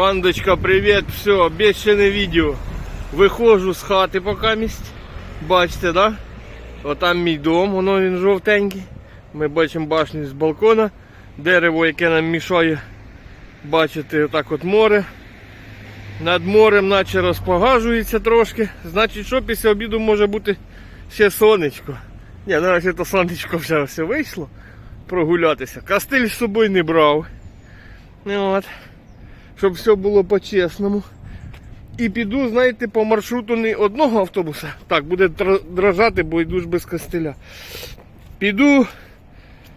Бандочка, привіт, все, обіцяне відео. Виходжу з хати поки місць. Бачите, да? Отам мій дом, воно він жовтенький. Ми бачимо башню з балкона. Дерево, яке нам мішає бачити отак от море. Над морем наче розпогажується трошки. Значить, що після обіду може бути ще сонечко. Ні, наразі то сонечко вже все вийшло прогулятися. Кастиль з собою не брав. Ну, От. Щоб все було по-чесному. І піду, знаєте, по маршруту не одного автобуса. Так, буде др- дрожати, бо йду ж без костиля. Піду.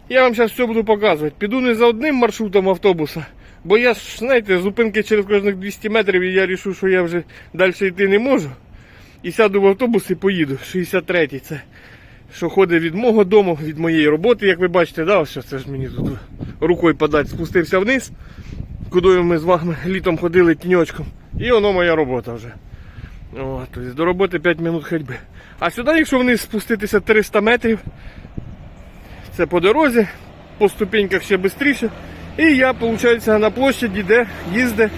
Я вам зараз все буду показувати. Піду не за одним маршрутом автобуса. Бо я ж, знаєте, зупинки через кожних 200 метрів і я рішив, що я вже далі йти не можу. І сяду в автобус і поїду. 63-й це. Що ходить від мого дому, від моєї роботи, як ви бачите, да, ось це ж мені тут рукою подати, спустився вниз, куди ми з вами літом ходили тіньочком. І воно моя робота вже. О, тобто до роботи 5 минут ходьби. А сюди, якщо вниз спуститися 300 метрів, це по дорозі, по ступеньках ще швидше. І я, виходить, на площаді, де їздить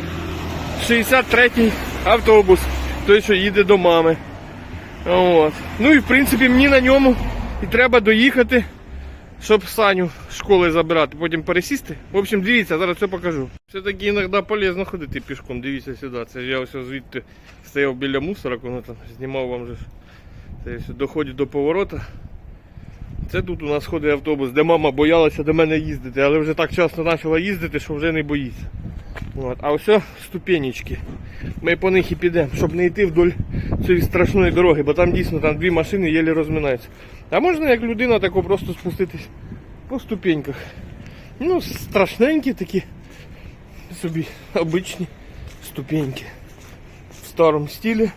63-й автобус, той, що їде до мами. От. Ну і в принципі мені на ньому і треба доїхати, щоб Саню з школи забирати, потім пересісти. В общем, дивіться, зараз все покажу. Все-таки іноді полезно ходити пішком, дивіться сюди. Це я ось звідти стояв біля мусора, коли там знімав вам же. Це ось доходжу до поворота. Це тут у нас ходить автобус, де мама боялася до мене їздити, але вже так часто почала їздити, що вже не боїться. От. А ось ступенечки. Ми по них і підемо, щоб не йти вдоль цієї страшної дороги, бо там дійсно там дві машини єлі розминаються. А можна як людина тако просто спуститись по ступеньках. Ну, страшненькі такі собі обичні ступеньки. В старому стилі.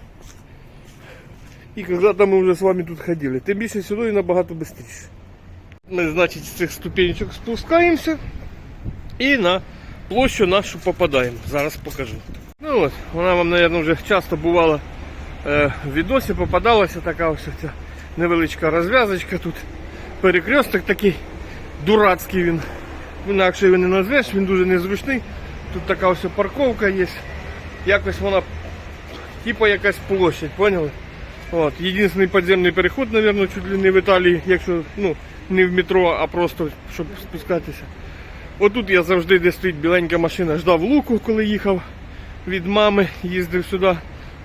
І когда-то ми вже з вами тут ходили. Тим більше сюди і набагато швидше. Ми, значить, з цих ступенечок спускаємося і на площу нашу попадаємо. Зараз покажу. Ну от, вона вам, мабуть, вже часто бувала е, в відосі, попадалася така ось ця невеличка розв'язочка тут. Перекресток такий дурацький він. Інакше його не назвеш, він дуже незручний. Тут така ось парковка є. Якось вона, типу якась площадь, поняли? От, єдиний підземний переход, мабуть, чуть ли не в Італії, якщо ну, не в метро, а просто щоб спускатися. Отут я завжди, де стоїть біленька машина, ждав луку, коли їхав від мами, їздив сюди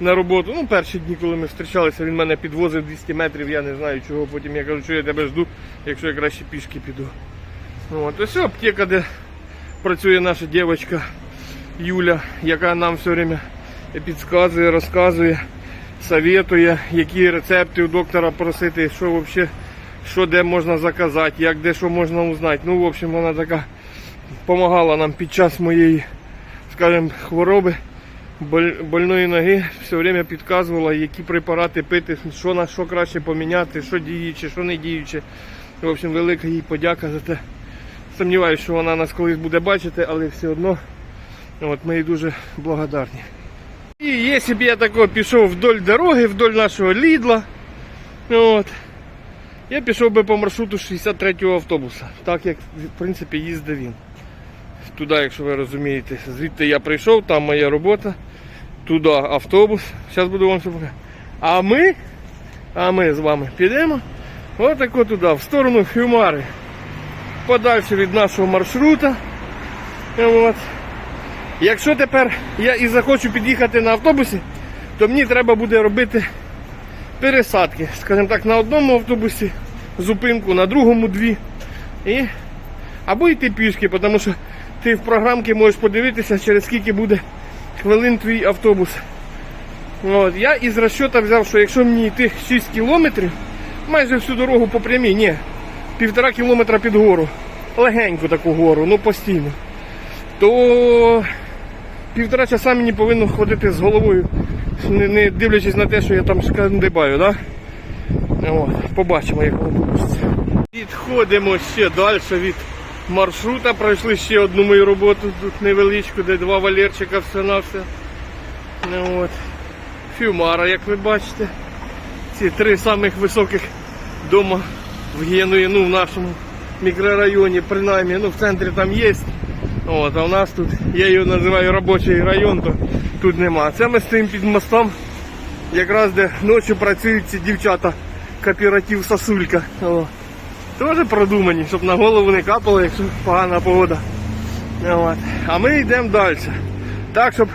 на роботу. Ну, перші дні, коли ми зустрічалися, він мене підвозив 200 метрів, я не знаю чого. Потім я кажу, що я тебе жду, якщо я краще пішки піду. От, ось аптека, де працює наша дівчинка Юля, яка нам все время підказує, розказує, советує, які рецепти у доктора просити, що взагалі, що де можна заказати, як де що можна узнати. Ну, в общем, вона така допомагала нам під час моєї, скажімо, хвороби, больної ноги, все время підказувала, які препарати пити, що на що краще поміняти, що діюче, що не діюче. В общем, велика їй подяка за те. Сумніваюся, що вона нас колись буде бачити, але все одно от, ми їй дуже благодарні. І якщо б я тако пішов вдоль дороги, вдоль нашого лідла, от, я пішов би по маршруту 63-го автобуса, так як в принципі їздив він. Туди, якщо ви розумієте, звідти я прийшов, там моя робота, туди автобус. Зараз буду вам все показати. А ми, а ми з вами підемо отако туди, в сторону Хюмари. Подальше від нашого маршрута. От. Якщо тепер я і захочу під'їхати на автобусі, то мені треба буде робити пересадки. Скажімо так, на одному автобусі зупинку, на другому дві. І... Або йти пішки, тому що ти в програмці можеш подивитися, через скільки буде хвилин твій автобус. От. Я із розчота взяв, що якщо мені йти 6 кілометрів, майже всю дорогу по прямій, ні, півтора кілометра під гору. Легеньку таку гору, ну постійно. То півтора часа мені повинно ходити з головою, не, не дивлячись на те, що я там шкандибаю, да? От, побачимо, як воно вийде. Відходимо ще далі від маршрута, пройшли ще одну мою роботу тут невеличку, де два валерчика все на все. Ну, от. Фюмара, як ви бачите. Ці три самих високих дома в Генуї, ну в нашому мікрорайоні, принаймні, ну в центрі там є. От, а в нас тут, я його називаю робочий район, то тут нема. Це ми стоїмо під мостом, якраз де ночі працюють ці дівчата, кооператив Сосулька. О. Теж продумані, щоб на голову не капало, якщо погана погода. От. А ми йдемо далі. Так, щоб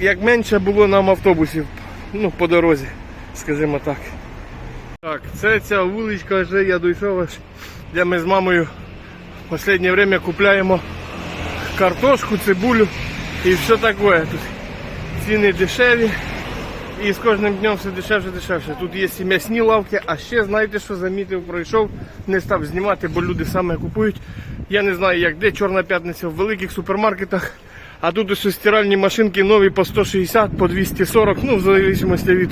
як менше було нам автобусів ну, по дорозі, скажімо так. Так, це ця вуличка вже я дійшов, де ми з мамою в останнє время купляємо картошку, цибулю і все таке. Тут ціни дешеві. І з кожним днем все дешевше, дешевше. Тут є і м'ясні лавки, а ще знаєте, що замітив, пройшов, не став знімати, бо люди саме купують. Я не знаю, як де Чорна п'ятниця в великих супермаркетах. А тут ось стиральні машинки нові по 160, по 240, ну в залежності від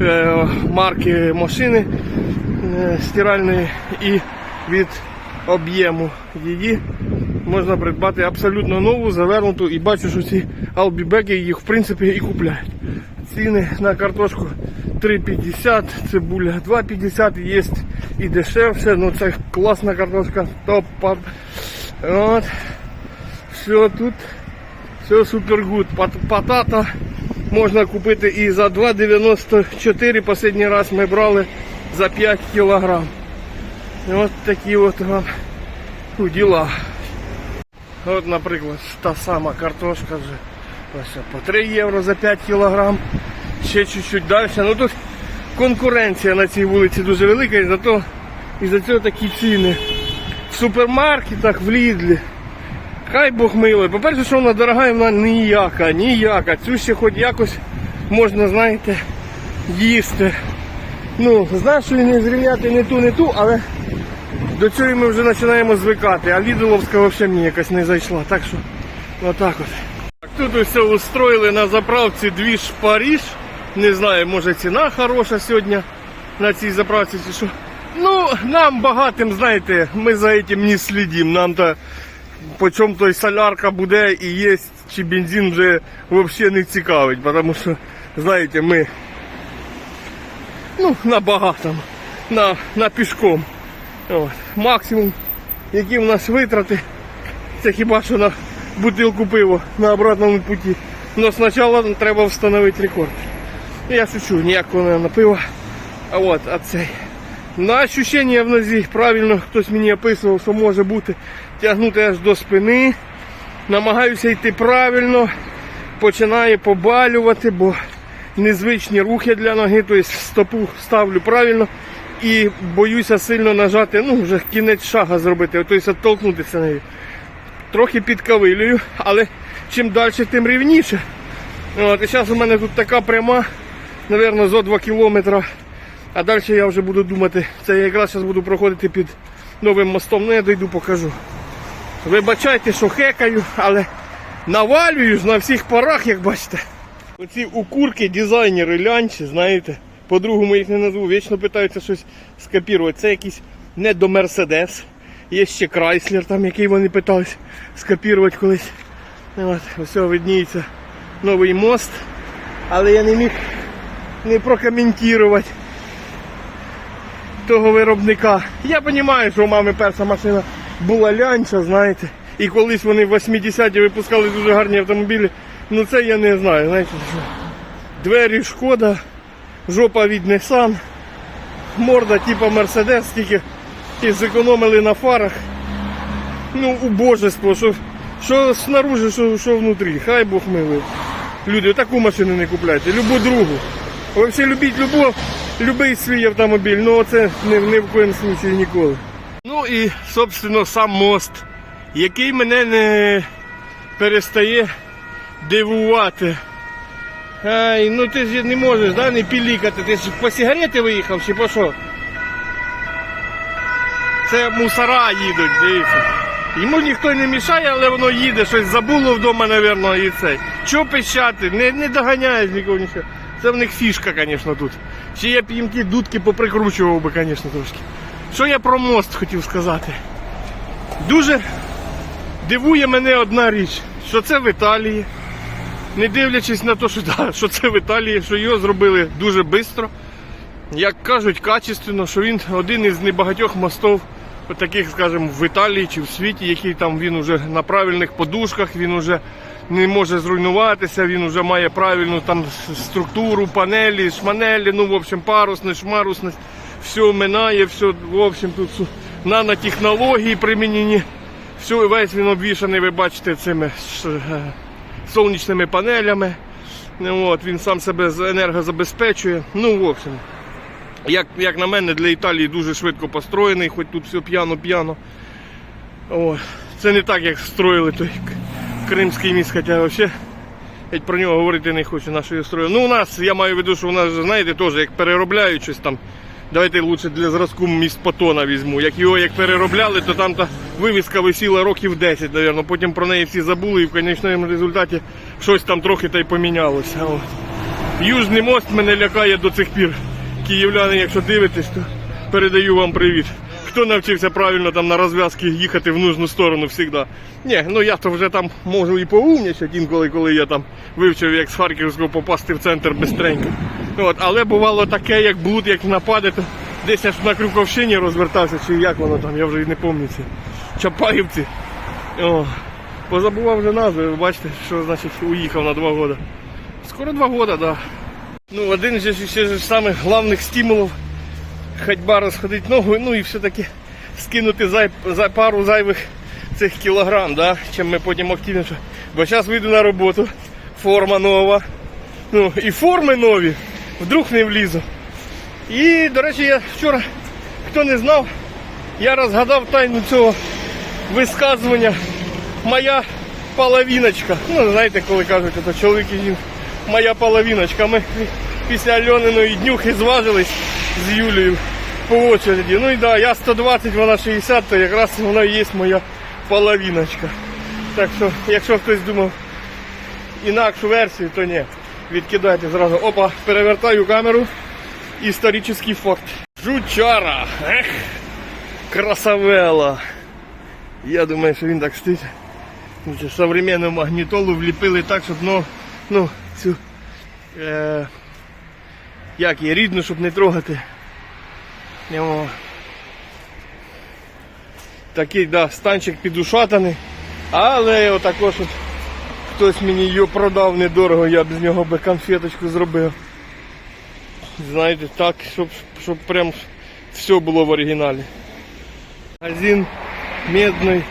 е, марки машини е, стиральної і від об'єму її можна придбати абсолютно нову, завернуту і бачу, що ці албібеки їх в принципі і купляють. Ціни на картошку 3,50, цибуля 2,50, є і дешевше, ну це класна картошка, топ. пап. Все тут, все супер гуд. Патата можна купити і за 2,94. Останній раз ми брали за 5 кілограм. От такі от вам діла. От, наприклад, та сама картошка вже ось по 3 євро за 5 кілограм. Ще чуть-чуть далі. Ну тут конкуренція на цій вулиці дуже велика і зато і за цього такі ціни. В супермаркетах, в Лідлі. Хай Бог милий. По-перше, що вона дорога, і вона ніяка, ніяка. Цю ще хоч якось можна, знаєте, їсти. Ну, що не зрівняти не ту, не ту, але до цього ми вже починаємо звикати, а Лідоловська взагалі мені якось не зайшла. Так що, отак от. Тут усе устроїли на заправці дві Паріж. Не знаю, може ціна хороша сьогодні на цій заправці чи що. Ну, нам багатим, знаєте, ми за цим не слідимо. Нам то по чому той солярка буде і є, чи бензин вже взагалі не цікавить, тому що, знаєте, ми ну, на багатому, на, на пішком. От. Максимум, які в нас витрати, це хіба що на бутилку пива на обратному путі. Но спочатку треба встановити рекорд. Я шучу, ніякого не пива. А от, а цей. На ощущення в нозі, правильно хтось мені описував, що може бути тягнути аж до спини. Намагаюся йти правильно, починає побалювати, бо незвичні рухи для ноги, тобто стопу ставлю правильно і боюся сильно нажати, ну вже кінець шага зробити, тобто відтолкнутися нею. Трохи підкавилюю, але чим далі, тим рівніше. От, і зараз у мене тут така пряма, мабуть, зо 2 кілометри. А далі я вже буду думати, це я якраз зараз буду проходити під новим мостом, ну я дойду покажу. Вибачайте, що хекаю, але навалюю на всіх парах, як бачите. Оці укурки, дизайнери, лянчі, знаєте, по-другому їх не назву, вічно питаються щось скопірувати. Це якийсь не до Мерседес. Є ще Крайслер, там, який вони питались скопірувати колись. От, ось видніється новий мост. Але я не міг не прокоментувати того виробника. Я розумію, що у мами перша машина була лянча, знаєте. І колись вони в 80-ті випускали дуже гарні автомобілі. Ну це я не знаю. знаєте, що. Двері шкода, жопа від Nissan, морда типа Мерседес, тільки і зекономили на фарах. Ну, убожество, що, що снаружи, що, що внутрі. Хай Бог милує. Люди, таку машину не купляйте, любу другу. Взагалі любіть любов, любий свій автомобіль, ну це ні, ні в коєму случаї ніколи. Ну і, собственно, сам мост, який мене не перестає дивувати. Ай, ну ти ж не можеш, да, не пілікати. Ти ж по сигарети виїхав чи по що? Це мусора їдуть, дивіться. Йому ніхто не мішає, але воно їде, щось забуло вдома, напевно, і це. Чого пищати? Не, не доганяє нікого нічого. Це в них фішка, звісно, тут. Ще я б їм ті дудки поприкручував би, звісно, трошки. Що я про мост хотів сказати? Дуже дивує мене одна річ, що це в Італії. Не дивлячись на те, що, да, що це в Італії, що його зробили дуже швидко. Як кажуть, качественно, що він один із небагатьох мостів таких, скажімо, в Італії чи в світі, який там він уже на правильних подушках, він уже не може зруйнуватися, він вже має правильну там структуру, панелі, шманелі, ну, в общем, парусність, шмарусність, все минає, все, в общем, тут нанотехнології примінені. Все, весь він обвішаний, ви бачите, цими е, сонячними панелями. От, він сам себе енергозабезпечує. Ну, в общем, як, як на мене, для Італії дуже швидко построєний, хоч тут все п'яно-п'яно. Це не так, як строїли той Кримський міст, хоча взагалі геть про нього говорити не хочу, на що його строїли. Ну, у нас, я маю в виду, що у нас, знаєте, теж як переробляють щось там. Давайте лучше для зразку міст Патона візьму. Як його як переробляли, то там та вивіска висіла років 10, мабуть. Потім про неї всі забули і в кінечному результаті щось там трохи та й помінялося. От. Южний мост мене лякає до цих пір. Київляни, якщо дивитесь, то передаю вам привіт. Хто навчився правильно там на розв'язки їхати в нужну сторону завжди? Ні, ну я то вже там можу і поумнічати інколи, коли я там вивчив, як з Харківського попасти в центр бистренько. От, але бувало таке, як блуд, як нападе, то десь аж на Крюковщині розвертався, чи як воно там, я вже і не пам'ятаю. ці Чапаївці. О, позабував вже назви, ви бачите, що значить уїхав на два роки. Скоро два роки, так. Да. Ну, один ж самих головних стимулів ходьба розходити ногу, ну і все-таки скинути зай, за пару зайвих цих кілограм, да? чим ми потім активніше. Бо зараз вийду на роботу, форма нова. Ну, і форми нові, вдруг не влізу. І, до речі, я вчора, хто не знав, я розгадав тайну цього висказування моя половиночка. Ну, знаєте, коли кажуть, це чоловік і жінка. Моя половиночка. Ми після Альониної днюхи зважились з Юлією по очереді. Ну і да, я 120, вона 60, то якраз вона і є моя половиночка. Так що, якщо хтось думав інакшу версію, то ні. Відкидайте зразу. Опа, перевертаю камеру. Історичний факт. Жучара. Ех, красавела. Я думаю, що він так стоїть. Ну, Современну магнітолу вліпили так, щоб ну, ну, цю е, як її рідну, щоб не трогати. О. Такий да, станчик підушатаний. Але отако, щоб хтось мені її продав недорого, я б з нього би конфеточку зробив. Знаєте, так, щоб, щоб прям все було в оригіналі. Магазин медної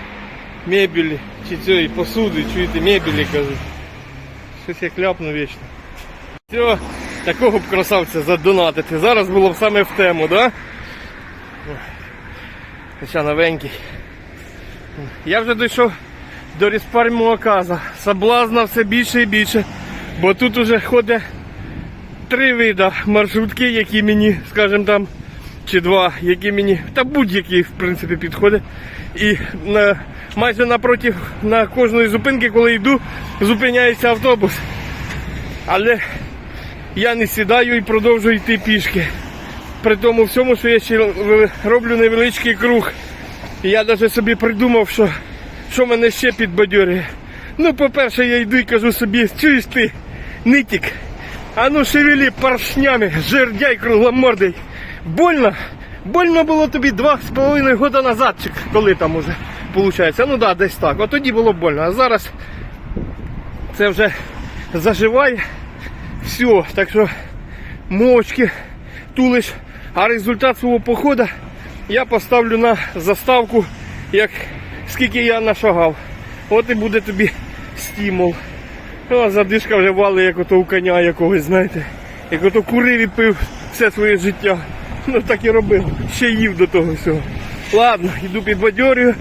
мебелі чи цієї посуди, чуєте, мебелі кажуть. Щось я кляпну вічно. Все, такого б красавця задонатити. Зараз було б саме в тему, да? Хоча новенький. Я вже дійшов до респарму каза. Соблазна все більше і більше. Бо тут уже ходить три вида маршрутки, які мені, скажімо там, чи два, які мені, та будь-які в принципі підходить. І на, майже напроти на кожної зупинки, коли йду, зупиняється автобус. Але я не сідаю і продовжую йти пішки. При тому всьому, що я ще роблю невеличкий круг. І я навіть собі придумав, що, що мене ще підбадьорює. Ну, по-перше, я йду і кажу собі, чуєш ти, нитік, а ну шевелі паршнями, жердяй кругломордий. Больно? Больно було тобі два з половиною года назад, коли там уже виходить. Ну так, да, десь так. От тоді було больно. А зараз це вже заживає. Все, так що мовчки тулиш. А результат свого походу я поставлю на заставку, як скільки я нашагав. От і буде тобі стимул. О, задишка вже вали, як ото у коня якогось, знаєте. Як ото курив пив все своє життя. Ну так і робив. Ще їв до того всього. Ладно, йду підбадьорюю.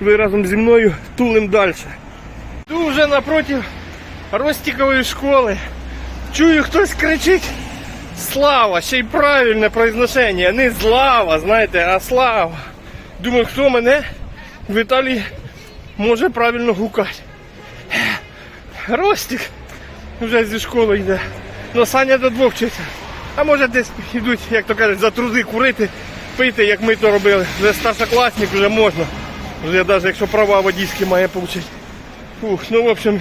Ви разом зі мною тулим далі. Йду вже напроти Ростікової школи. Чую, хтось кричить. Слава, ще й правильне произношення. Не слава, знаєте, а слава. Думаю, хто мене в Італії може правильно гукати. Ростик вже зі школи йде. Ну Саня до двох вчиться. А може десь йдуть, як то кажуть, за труди курити, пити, як ми то робили. Вже старшокласник вже можна. Вже навіть якщо права водійські має отримати. Фух, ну в общем,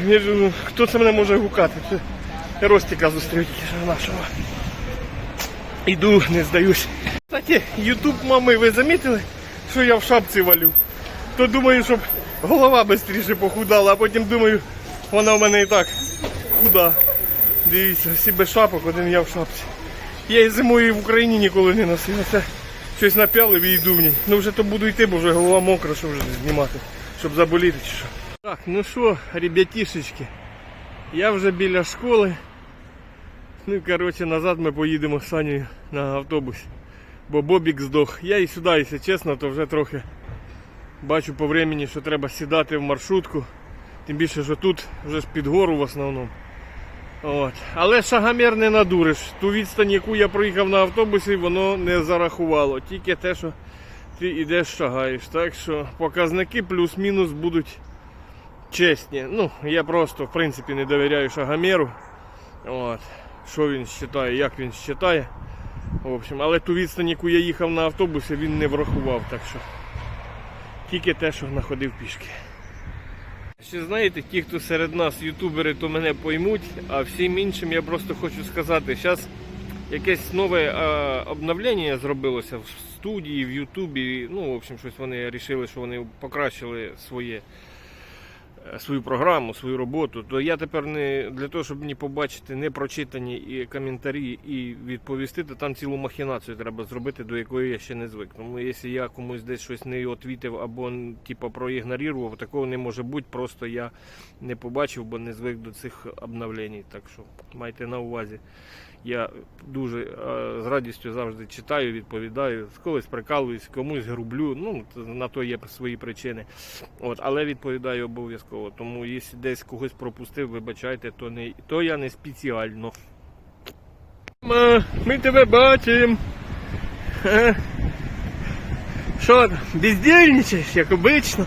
хто це мене може гукати? Це Ростика що нашого. Іду, не здаюсь. Кстати, Ютуб мами, ви замітили, що я в шапці валю. То думаю, щоб голова швидше похудала, а потім думаю, вона в мене і так худа. Дивіться, всі без шапок, один я в шапці. Я і зимою в Україні ніколи не носив. Це щось напялив і йду в ній. Ну вже то буду йти, бо вже голова мокра, що вже знімати, щоб заболіти чи що. Так, ну що, ребятішечки, я вже біля школи. Ну коротше назад ми поїдемо з Санею на автобусі. Бо Бобік здох. Я і сюди, якщо чесно, то вже трохи бачу по времени, що треба сідати в маршрутку. Тим більше, що тут вже ж під гору в основному. От. Але шагомер не надуриш. Ту відстань, яку я проїхав на автобусі, воно не зарахувало. Тільки те, що ти йдеш шагаєш. Так що показники плюс-мінус будуть чесні. Ну, я просто в принципі не довіряю шагомеру. От. Що він вважає, як він вважає. В общем, але ту відстань, яку я їхав на автобусі, він не врахував. Так що тільки те, що находив пішки. Ще знаєте, ті, хто серед нас ютубери, то мене поймуть, а всім іншим я просто хочу сказати, зараз якесь нове обновлення зробилося в студії, в Ютубі. Ну, в общем, щось вони вирішили, що вони покращили своє, свою програму, свою роботу. То я тепер не для того, щоб мені побачити не прочитані і коментарі і відповісти, то там цілу махінацію треба зробити, до якої я ще не звик. Тому якщо я комусь десь щось не отвітив або типу, проігнорував, такого не може бути. Просто я не побачив, бо не звик до цих обновлень. Так що майте на увазі. Я дуже е, з радістю завжди читаю, відповідаю. Колись прикалуюсь, комусь грублю. Ну, на то є свої причини. От, але відповідаю обов'язково. Тому якщо десь когось пропустив, вибачайте, то не то я не спеціально. Ми тебе бачимо. Е. Що там, бездельничаєш, як обично?